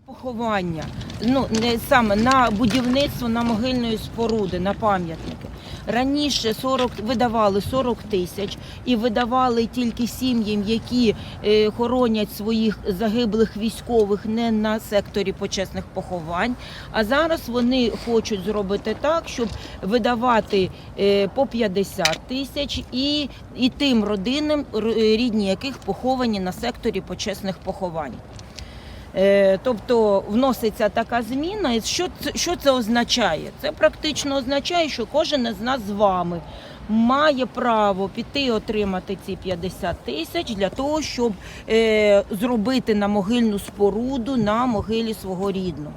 Поховання, ну не саме на будівництво на могильної споруди, на пам'ятники. Раніше 40, видавали 40 тисяч і видавали тільки сім'ям, які е, хоронять своїх загиблих військових не на секторі почесних поховань. А зараз вони хочуть зробити так, щоб видавати е, по 50 тисяч і, і тим родинам, рідні яких поховані на секторі почесних поховань. Е, Тобто вноситься така зміна. І що що це означає? Це практично означає, що кожен із нас з вами має право піти отримати ці 50 тисяч для того, щоб е, зробити на могильну споруду на могилі свого рідного.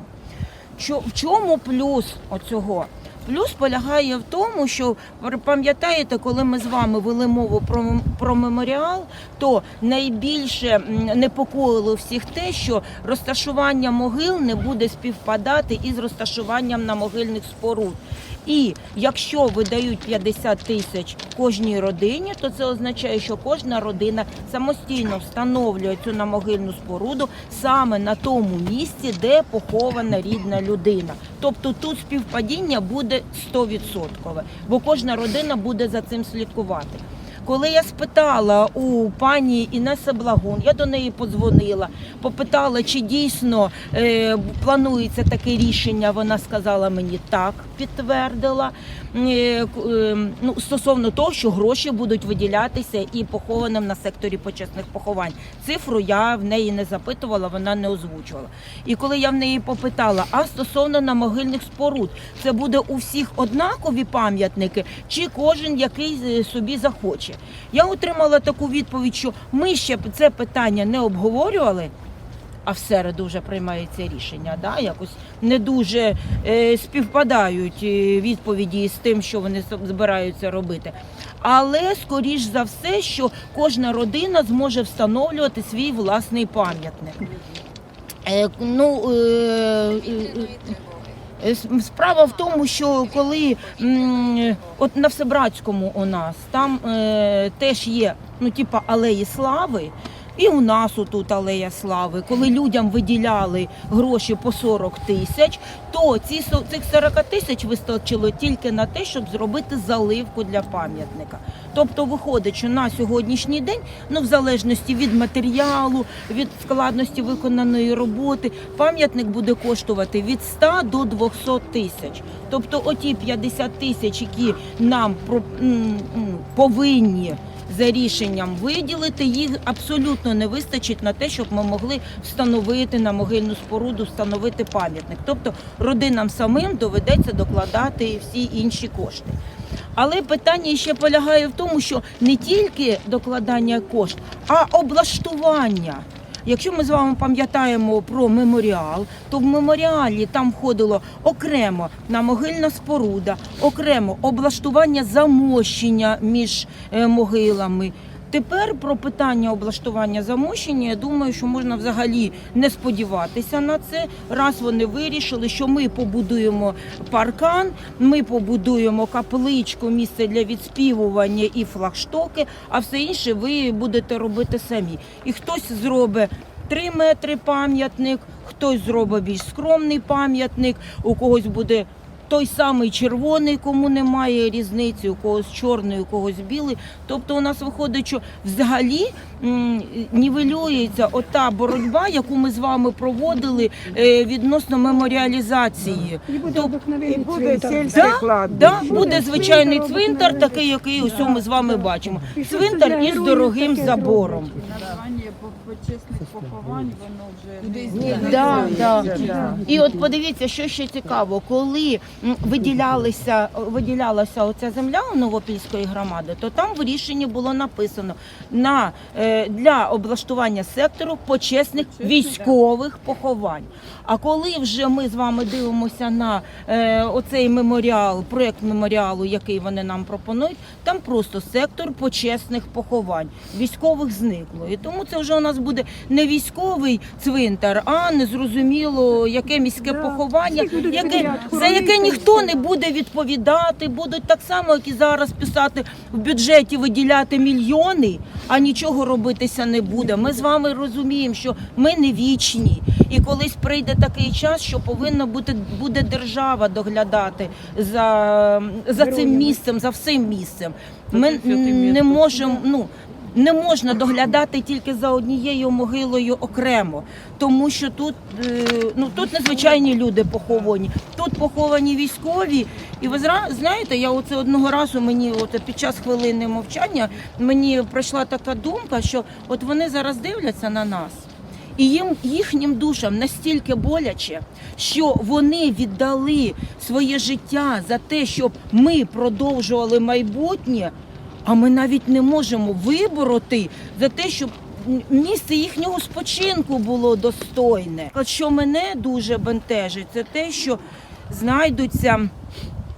Чо- в чому плюс оцього? Плюс полягає в тому, що пам'ятаєте, коли ми з вами вели мову про, про меморіал, то найбільше непокоїло всіх те, що розташування могил не буде співпадати із розташуванням на могильних споруд. І якщо видають 50 тисяч кожній родині, то це означає, що кожна родина самостійно встановлює цю намогильну споруду саме на тому місці, де похована рідна людина. Тобто тут співпадіння буде 100%, бо кожна родина буде за цим слідкувати. Коли я спитала у пані Інеси Благун, я до неї подзвонила, попитала, чи дійсно е, планується таке рішення. Вона сказала мені так, підтвердила. Е, е, ну, стосовно того, що гроші будуть виділятися і похованим на секторі почесних поховань. Цифру я в неї не запитувала, вона не озвучувала. І коли я в неї попитала, а стосовно на могильних споруд, це буде у всіх однакові пам'ятники, чи кожен який е, собі захоче. Я отримала таку відповідь, що ми ще це питання не обговорювали. А в середу вже приймається рішення. Да? Якось не дуже е, співпадають е, відповіді з тим, що вони збираються робити. Але скоріш за все, що кожна родина зможе встановлювати свій власний пам'ятник. Е, ну, е, Справа в тому, що коли от на Всебратському у нас там е, теж є ну, типа алеї слави. І у нас тут алея слави, коли людям виділяли гроші по 40 тисяч, то ці цих 40 тисяч вистачило тільки на те, щоб зробити заливку для пам'ятника. Тобто виходить, що на сьогоднішній день, ну в залежності від матеріалу, від складності виконаної роботи, пам'ятник буде коштувати від 100 до 200 тисяч. Тобто, оті 50 тисяч, які нам повинні за рішенням виділити, їх абсолютно не вистачить на те, щоб ми могли встановити на могильну споруду, встановити пам'ятник. Тобто родинам самим доведеться докладати всі інші кошти. Але питання ще полягає в тому, що не тільки докладання коштів, а облаштування. Якщо ми з вами пам'ятаємо про меморіал, то в меморіалі там входило окремо на могильна споруда, окремо облаштування замощення між е, могилами. Тепер про питання облаштування замощення, я думаю, що можна взагалі не сподіватися на це. Раз вони вирішили, що ми побудуємо паркан, ми побудуємо капличку, місце для відспівування і флагштоки, а все інше ви будете робити самі. І хтось зробить 3 метри пам'ятник, хтось зробить більш скромний пам'ятник, у когось буде той самий червоний, кому немає різниці, у когось чорний, у когось білий. Тобто у нас виходить, що взагалі нівелюється ота боротьба, яку ми з вами проводили е, відносно меморіалізації. І буде Тоб- буде цвинтар. Да, кладбище. да, буде звичайний цвинтар, такий, який ось ми з вами бачимо. Цвинтар із дорогим забором. Почесних поховань, воно вже не Да, да. І от подивіться, що ще цікаво, коли м, виділялися, виділялася оця земля у Новопільської громади, то там в рішенні було написано на е, для облаштування сектору почесних військових поховань. А коли вже ми з вами дивимося на е, оцей меморіал, проект меморіалу, який вони нам пропонують, там просто сектор почесних поховань. Військових зникло. І тому це це вже у нас буде не військовий цвинтар, а незрозуміло яке міське Да. поховання, яке, за яке ніхто не буде відповідати, будуть так само, як і зараз писати в бюджеті, виділяти мільйони, а нічого робитися не буде. Ми з вами розуміємо, що ми не вічні, і колись прийде такий час, що повинна бути буде держава доглядати за, за цим місцем, за всім місцем. Ми не можемо. Ну не можна доглядати тільки за однією могилою окремо, тому що тут е, ну тут незвичайні люди поховані. Тут поховані військові. І ви знаєте, я оце одного разу мені, от під час хвилини мовчання, мені прийшла така думка, що от вони зараз дивляться на нас. І їм їхнім душам настільки боляче, що вони віддали своє життя за те, щоб ми продовжували майбутнє, а ми навіть не можемо вибороти за те, щоб місце їхнього спочинку було достойне. От що мене дуже бентежить, це те, що знайдуться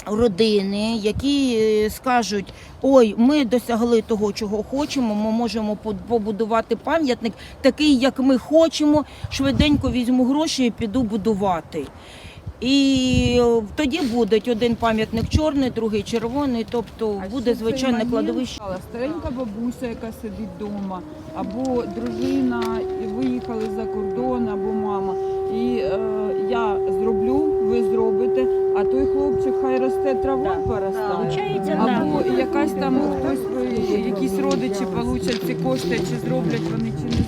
родини, які е, скажуть: ой, ми досягли того, чого хочемо. Ми можемо по- побудувати пам'ятник такий, як ми хочемо. Швиденько візьму гроші і піду будувати. І тоді буде один пам'ятник чорний, другий червоний, тобто А буде ще звичайне кладовище. Старенька бабуся, яка сидить вдома, або дружина і виїхали за кордон, або мама. І е, я зроблю, ви зробите, а той хлопчик хай росте травою поростає. Або якась там хтось, е, якісь родичі получать ці кошти, чи зроблять вони, чи не.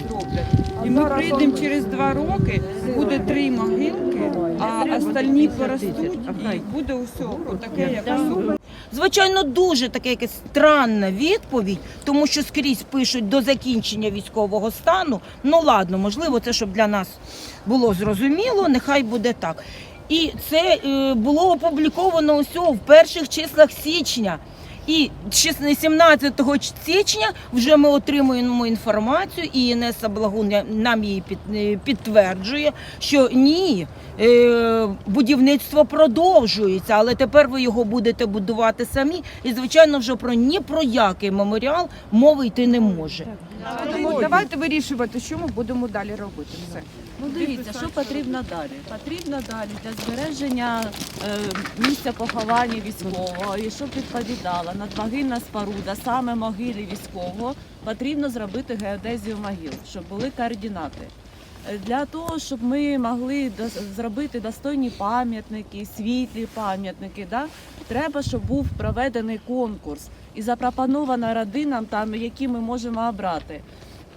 І ми прийдемо через два роки, буде три могилки, а остальні поростуть, і буде усе отаке, як супер. Звичайно, дуже така якась странна відповідь, тому що скрізь пишуть до закінчення військового стану. Ну ладно, можливо, це щоб для нас було зрозуміло, нехай буде так. І це е, було опубліковано усього в перших числах січня. І 17 січня вже ми отримуємо інформацію, і Інеса Благун нам її е, підтверджує, що ні, е, будівництво продовжується, але тепер ви його будете будувати самі. І звичайно, вже про ні про який меморіал мови йти не може. Давайте вирішувати, що ми будемо далі робити. Все. Ну дивіться, що потрібно далі. Потрібно далі для збереження е, місця поховання військового і щоб відповідала надмогильна споруда, саме могилі військового, потрібно зробити геодезію могил, щоб були координати. Е, Для того, щоб ми могли зробити достойні пам'ятники, світлі пам'ятники, да? треба, щоб був проведений конкурс і запропоновано родинам, там, які ми можемо обрати.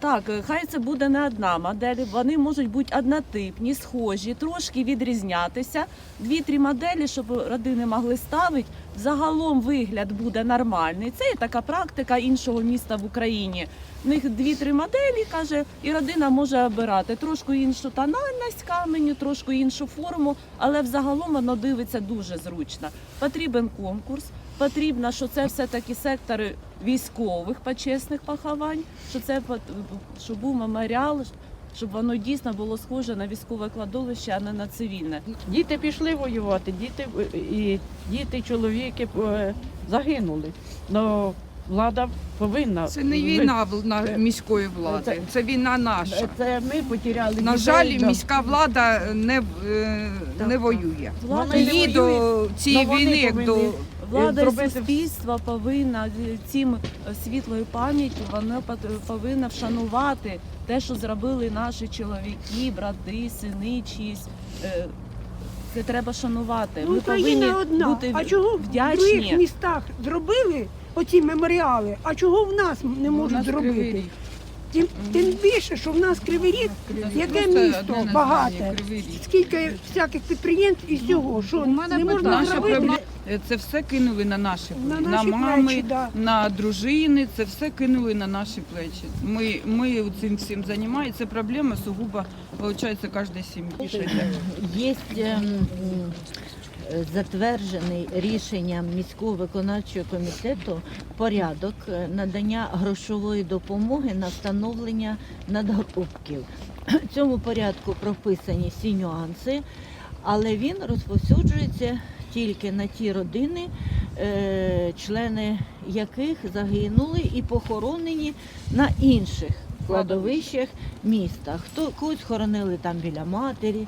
Так, е, хай це буде не одна модель, вони можуть бути однотипні, схожі, трошки відрізнятися. Дві-три моделі, щоб родини могли ставити. Загалом вигляд буде нормальний. Це є така практика іншого міста в Україні. В них дві-три моделі, каже, і родина може обирати трошки іншу тональність каменю, трошки іншу форму, але взагалом воно дивиться дуже зручно. Потрібен конкурс, потрібно, що це все-таки сектори військових почесних поховань, що це щоб був меморіал, щоб воно дійсно було схоже на військове кладовище, а не на цивільне. Діти пішли воювати, діти і діти, чоловіки е, загинули. Но влада повинна. Це не війна на міської влади, Це- це війна наша. Це ми потеряли. На жаль, міська влада не, е, не так. воює. Влада, Її до цієї війни, як до влада і зробити- суспільство повинна е, цим е, світлою пам'яттю воно пот- повинна вшанувати те, що зробили наші чоловіки, брати, сини чиїсь. Е, Це треба шанувати. Ну, Ми Україна повинні одна. бути а чого в вдячні. других містах зробили оці меморіали, а чого в нас не У можуть нас зробити? Тим, тим більше, що в нас кривий ріг, яке місто багате, скільки всяких підприємств і всього, що не можна зробити. Проблема. Це все кинули на наші На наші на мами, плечі, да. на дружини, це все кинули на наші плечі. Ми, ми цим всім займаємося. Це проблема сугубо, виходить, кожної сім'ї. Є ем, е, затверджений рішенням міського виконавчого комітету порядок е, надання грошової допомоги на встановлення надгробків. В цьому порядку прописані всі нюанси, але він розповсюджується тільки на ті родини, е, члени яких загинули і похоронені на інших кладовищах міста. Хто когось хоронили там біля матері,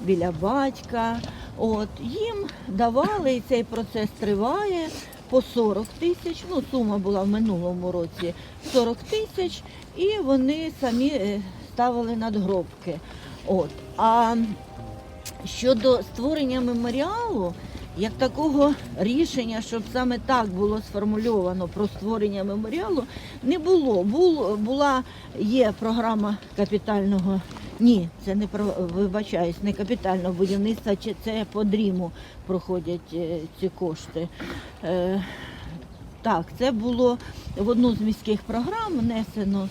біля батька. От їм давали, і цей процес триває по 40 тисяч. Ну, сума була в минулому році 40 тисяч, і вони самі е, ставили надгробки. От. А щодо створення меморіалу, як такого рішення, щоб саме так було сформульовано про створення меморіалу, не було. Бул, була є програма капітального. Ні, це не про вибачаюсь, не капітального будівництва, чи це по дріму проходять е, ці кошти. Е, так, це було в одну з міських програм внесено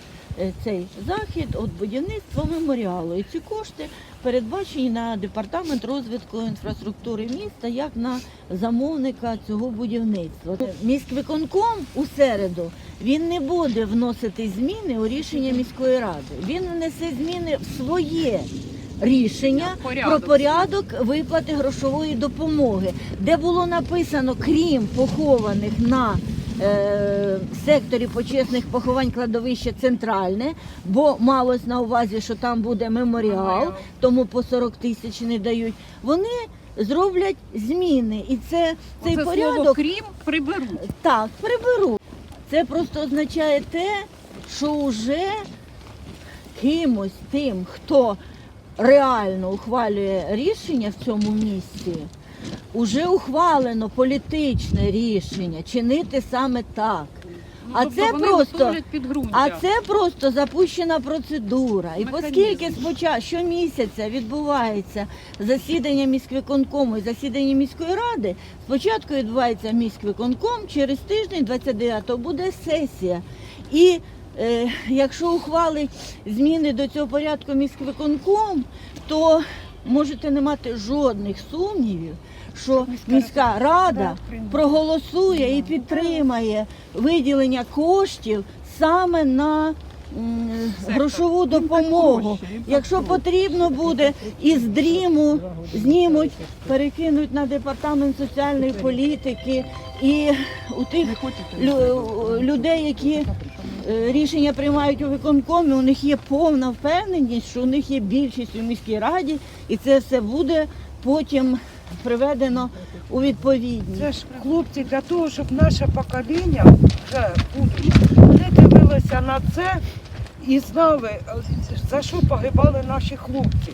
цей захід от будівництва меморіалу. І ці кошти передбачені на департамент розвитку інфраструктури міста як на замовника цього будівництва. Міськвиконком у середу він не буде вносити зміни у рішення міської ради. Він внесе зміни в своє. Рішення про порядок виплати грошової допомоги, де було написано, крім похованих на е, секторі почесних поховань кладовище центральне, бо малось на увазі, що там буде меморіал, тому по 40 тисяч не дають. Вони зроблять зміни, і це цей Це порядок слово крім приберуть. так приберу. Це просто означає те, що вже кимось тим, хто реально ухвалює рішення в цьому місці, уже ухвалено політичне рішення чинити саме так. А тобто це вони просто готовлять підґрунтя. а це просто запущена процедура. І Механізм. оскільки спочатку щомісяця відбувається засідання міськвиконкому і засідання міської ради, спочатку відбувається міськвиконком, через тиждень, 29-го, буде сесія. І е, якщо ухвалить зміни до цього порядку міськвиконком, то можете не мати жодних сумнівів, що міська рада проголосує і підтримає виділення коштів саме на грошову допомогу. Якщо потрібно буде, із дріму знімуть, перекинуть на департамент соціальної політики і у тих лю- людей, які е, рішення приймають у виконкомі, у них є повна впевненість, що у них є більшість у міській раді, і це все буде потім приведено у відповідність. Це ж хлопці для того, щоб наше покоління вже будуть, вони дивилися на це і знали, за що погибали наші хлопці.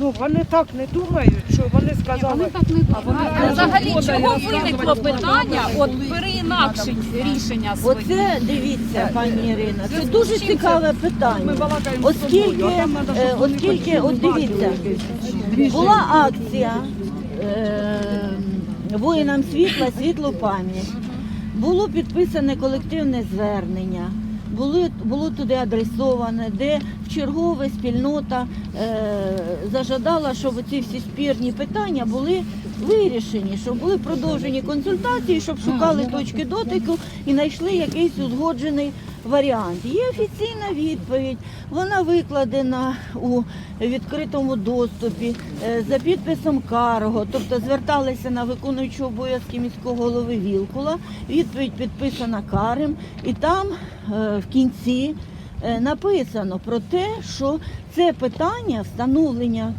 Ну вони так не думають, що вони Ні, сказали. вони так не думають. вони А Взагалі, чого виникло питання от переінакшить рішення свої? Оце дивіться, пані Ірина, це дуже цікаве Ми питання. балакаємо Оскільки, е, оскільки, от дивіться, була акція воїнам світла, світлу пам'ять. Було підписане колективне звернення. Були, було туди адресоване, де в чергове спільнота е, зажадала, щоб ці всі спірні питання були вирішені, щоб були продовжені консультації, щоб шукали точки дотику і знайшли якийсь узгоджений варіант. Є офіційна відповідь, вона викладена у відкритому доступі е, за підписом Карго, тобто зверталися на виконуючу обов'язки міського голови Вілкула. Відповідь підписана Карем, і там е, в кінці е, написано про те, що це питання встановлення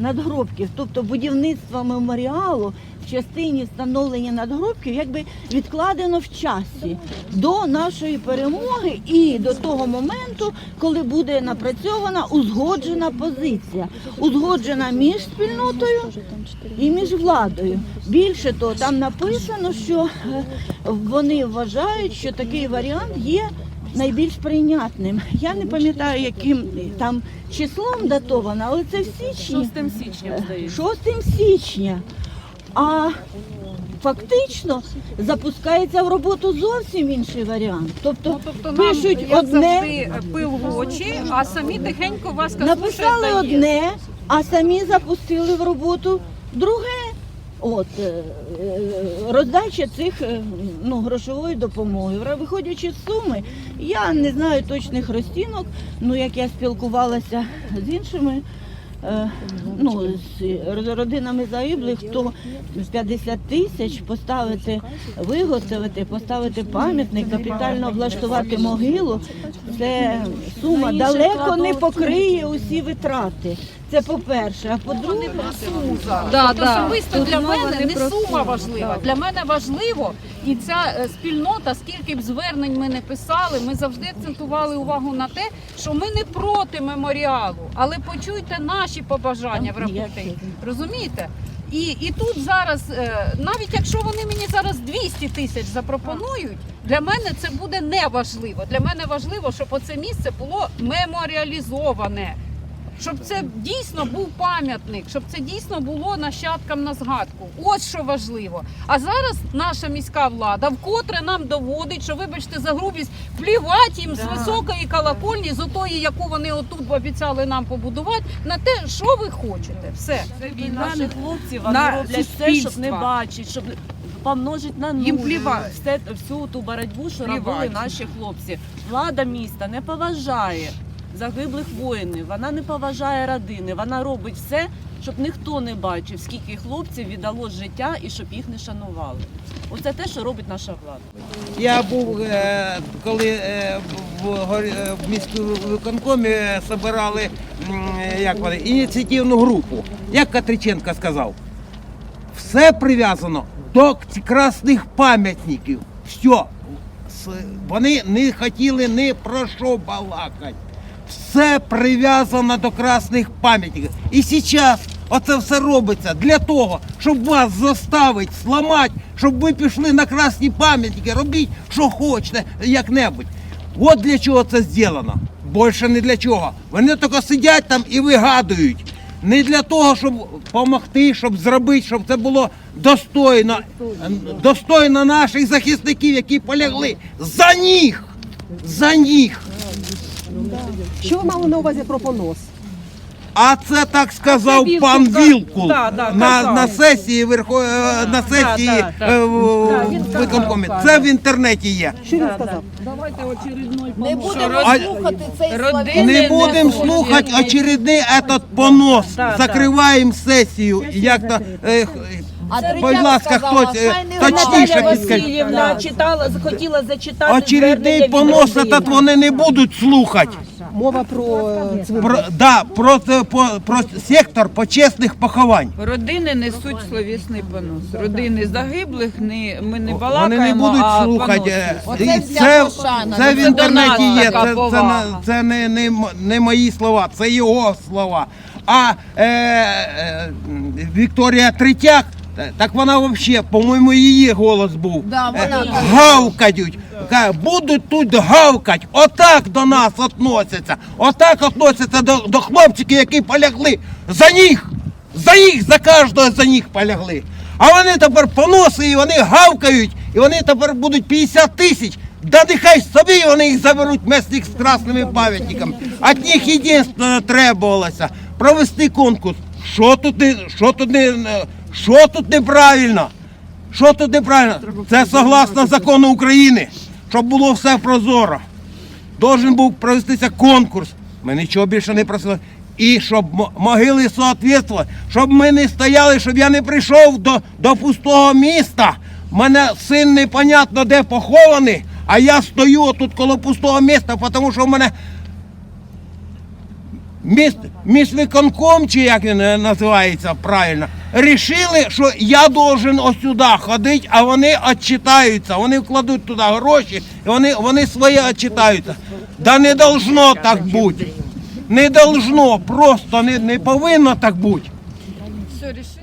надгробків, тобто будівництва меморіалу в частині встановлення надгробків, якби відкладено в часі до нашої перемоги і до того моменту, коли буде напрацьована узгоджена позиція, узгоджена між спільнотою і між владою. Більше того, там написано, що е, вони вважають, що такий варіант є найбільш прийнятним. Я не пам'ятаю, яким там числом датовано, але це в січні. 6 січня, здається. 6 січня. А фактично запускається в роботу зовсім інший варіант. Тобто, Ну, тобто нам, пишуть як одне, завжди, пил в очі, а самі тихенько вас написали одне, а самі запустили в роботу друге. От е, е, роздача цих е, ну, грошової допомоги. Виходячи з суми, я не знаю точних розцінок. Ну як я спілкувалася з іншими ну, з родинами загиблих, то 50 тисяч поставити, виготовити, поставити пам'ятник, капітально облаштувати могилу. Це сума далеко не покриє усі витрати. Це по-перше. А по-друге, Да, Тут да. Особисто тут для мова мене не не про сума суму. важлива. Для мене важливо, і ця е, спільнота, скільки б звернень ми не писали, ми завжди акцентували увагу на те, що ми не проти меморіалу, але почуйте наші побажання в роботі. Розумієте? І, і тут зараз, е, навіть якщо вони мені зараз 200 тисяч запропонують, для мене це буде не важливо. Для мене важливо, щоб оце місце було меморіалізоване. Щоб це дійсно був пам'ятник, щоб це дійсно було нащадкам на згадку. Ось що важливо. А зараз наша міська влада вкотре нам доводить, що, вибачте, за грубість плівати їм з високої колокольні, з отої, яку вони отут обіцяли нам побудувати, на те, що ви хочете. Все. Це І війна наші хлопці вони на роблять все, щоб не бачити, щоб помножити на нуль Їм плівать. все, всю ту боротьбу, що Плівать. робили наші хлопці. Влада міста не поважає загиблих воїнів, вона не поважає родини, вона робить все, щоб ніхто не бачив, скільки хлопців віддало життя і щоб їх не шанували. Оце те, що робить наша влада. Я був, е, коли е, в, е, міському виконкомі собирали м, як вони, ініціативну групу. Як Катриченко сказав, все прив'язано до красних пам'ятників. Все. Вони не хотіли ні про що балакати. Все прив'язано до красних пам'ятників. І зараз оце все робиться для того, щоб вас заставити, зламати, щоб ви пішли на красні пам'ятники, робіть, що хочете, як-небудь. От для чого це зроблено. Більше не для чого. Вони тільки сидять там і вигадують. Не для того, щоб допомогти, щоб зробити, щоб це було достойно, достойно наших захисників, які полягли за них. За них. Що ви мали на увазі про понос? А це так сказав Вілкул, пан да. Вілкул Да, да, на, казав. на сесії верхо... е, на сесії да, да. е, в виконкомі. Це в інтернеті є. Що він сказав? Не будемо слухати цей Родини Не будемо слухати очередний этот понос. Да, Закриваємо сесію. Як то, е, будь ласка, хтось е, точніше Наталя підкажіть. Васильівна читала, хотіла зачитати Очередний звернення від понос родин. вони не будуть слухати. Мова про е, цвинтар. Про, да, про, це- по, про сектор почесних поховань. Родини несуть словісний понос. Родини загиблих не ми не балакаємо, Вони не будуть а слухати. е, несуть. і це, це в Це до нас інтернеті є. така Це, це, повага. на- це не, не, м- не мої слова, це його слова. А е, е, Вікторія Третяк, так вона взагалі, по-моєму, її голос був. Е, Гавкають. Каже, Будуть тут гавкать. Отак до нас относяться. Отак относяться до, до хлопчиків, які полягли. За них. За них, за кожного за них полягли. А вони тепер поноси, і вони гавкають, і вони тепер будуть 50 тисяч. Да нехай собі вони їх заберуть вместе з красними пам'ятниками. От них єдине требувалося провести конкурс. Що тут не, що тут не, що тут неправильно? Що тут неправильно? Це согласно закону України, щоб було все прозоро. Должен був провестися конкурс. Ми нічого більше не просили. І щоб могили соответствували, щоб ми не стояли, щоб я не прийшов до, до пустого міста. Мене син непонятно де похований, а я стою тут коло пустого міста, тому що в мене міст, міськвиконком, чи як він е, називається правильно, рішили, що я должен сюди ходити, а вони відчитаються, вони вкладуть туди гроші, і вони, вони своє відчитаються. Да не должно так бути. Не должно, просто не, не повинно так бути. Все.